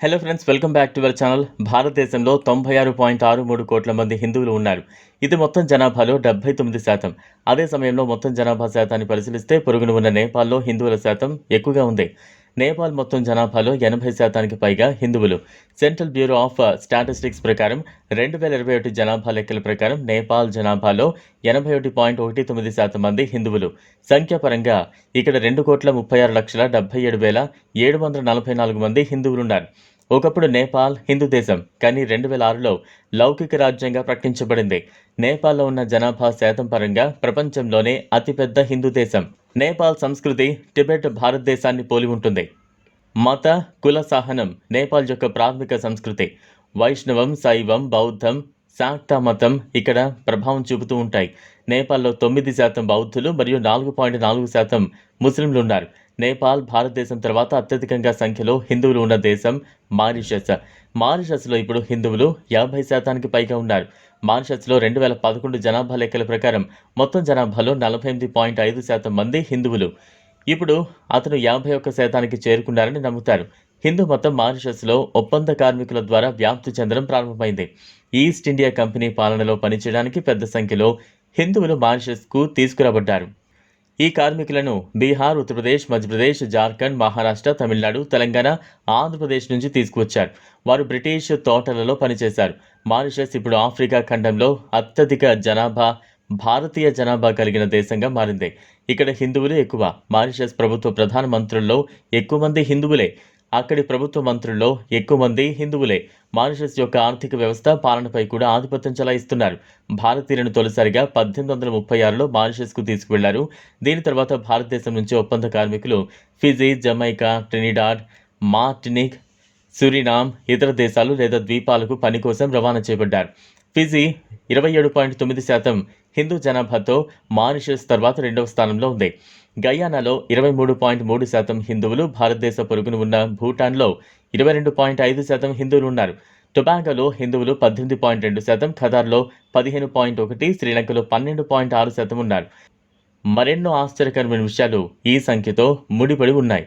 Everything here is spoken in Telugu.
Hello friends welcome back to our channel భారతదేశంలో తొంభై ఆరు పాయింట్ ఆరు మూడు కోట్ల మంది హిందువులు ఉన్నారు. ఇది మొత్తం జనాభాలో డెబ్బై తొమ్మిది శాతం. అదే సమయంలో మొత్తం జనాభా శాతాన్ని పరిశీలిస్తే పొరుగున ఉన్న నేపాల్లో హిందువుల శాతం ఎక్కువగా ఉంది. నేపాల్ మొత్తం జనాభాలో ఎనభై శాతానికి పైగా హిందువులు. సెంట్రల్ బ్యూరో ఆఫ్ స్టాటిస్టిక్స్ ప్రకారం రెండు వేల ఇరవై ఒకటి జనాభా లెక్కల ప్రకారం నేపాల్ జనాభాలో ఎనభై ఒకటి పాయింట్ ఒకటి తొమ్మిది శాతం మంది హిందువులు. సంఖ్యాపరంగా ఇక్కడ రెండు కోట్ల ముప్పై ఆరు లక్షల డెబ్బై ఏడు వేల ఏడు వందల నలభై నాలుగు మంది హిందువులున్నారు. ఒకప్పుడు నేపాల్ హిందూ దేశం కానీ రెండు వేల ఆరులో లౌకిక రాజ్యంగా ప్రకటించబడింది. నేపాల్లో ఉన్న జనాభా శాతం పరంగా ప్రపంచంలోనే అతిపెద్ద హిందూ దేశం. నేపాల్ సంస్కృతి టిబెట్ భారతదేశాన్ని పోలి ఉంటుంది. మత కుల సహనం నేపాల్ యొక్క ప్రాథమిక సంస్కృతి. వైష్ణవం శైవం బౌద్ధం శాక్త మతం ఇక్కడ ప్రభావం చూపుతూ ఉంటాయి. నేపాల్లో తొమ్మిది శాతం బౌద్ధులు మరియు నాలుగు పాయింట్ నాలుగు శాతం ముస్లింలు ఉన్నారు. నేపాల్ భారతదేశం తర్వాత అత్యధికంగా సంఖ్యలో హిందువులు ఉన్న దేశం మారిషస్. మారిషస్లో ఇప్పుడు హిందువులు యాభై శాతానికి పైగా ఉన్నారు. మారిషస్లో రెండు వేల పదకొండు జనాభా లెక్కల ప్రకారం మొత్తం జనాభాలో నలభై ఎనిమిది పాయింట్ ఐదు శాతం మంది హిందువులు. ఇప్పుడు అతను యాభై ఒక్క శాతానికి చేరుకున్నారని నమ్ముతారు. హిందూ మతం మారిషస్లో ఒప్పంద కార్మికుల ద్వారా వ్యాప్తి చెందడం ప్రారంభమైంది. ఈస్ట్ ఇండియా కంపెనీ పాలనలో పనిచేయడానికి పెద్ద సంఖ్యలో హిందువులు మారిషస్కు తీసుకురాబడ్డారు. ఈ కార్మికులను బీహార్ ఉత్తరప్రదేశ్ మధ్యప్రదేశ్ జార్ఖండ్ మహారాష్ట్ర తమిళనాడు తెలంగాణ ఆంధ్రప్రదేశ్ నుంచి తీసుకువచ్చారు. వారు బ్రిటిష్ తోటలలో పనిచేశారు. మారిషస్ ఇప్పుడు ఆఫ్రికా ఖండంలో అత్యధిక జనాభా భారతీయ జనాభా కలిగిన దేశంగా మారింది. ఇక్కడ హిందువులు ఎక్కువ. మారిషస్ ప్రభుత్వ ప్రధాన మంత్రుల్లో ఎక్కువ మంది హిందువులే. అక్కడి ప్రభుత్వ మంత్రుల్లో ఎక్కువ మంది హిందువులే. మారిషస్ యొక్క ఆర్థిక వ్యవస్థ పాలనపై కూడా ఆధిపత్యం చెలాయిస్తున్నారు. భారతీయులను తొలిసారిగా పద్దెనిమిది వందల ముప్పై ఆరులో మారిషస్కు తీసుకువెళ్ళారు. దీని తర్వాత భారతదేశం నుంచి ఒప్పంద కార్మికులు Fiji Jamaica Trinidad Martinique Suriname ఇతర దేశాలు లేదా ద్వీపాలకు పని కోసం రవాణా చేయబడ్డారు. ఫిజీ ఇరవై ఏడు పాయింట్ తొమ్మిది శాతం హిందూ జనాభాతో మారిషస్ తర్వాత రెండవ స్థానంలో ఉంది. గయానాలో ఇరవై మూడు పాయింట్ మూడు శాతం హిందువులు భారతదేశ పొరుగున ఉన్న భూటాన్లో ఇరవై రెండు పాయింట్ ఐదు శాతం హిందువులు ఉన్నారు. టొబాగోలో హిందువులు పద్దెనిమిది పాయింట్ రెండు శాతం ఖతార్లో పదిహేను పాయింట్ ఒకటి శ్రీలంకలో పన్నెండు పాయింట్ ఆరు శాతం ఉన్నారు. మరెన్నో ఆశ్చర్యకరమైన విషయాలు ఈ సంఖ్యతో ముడిపడి ఉన్నాయి.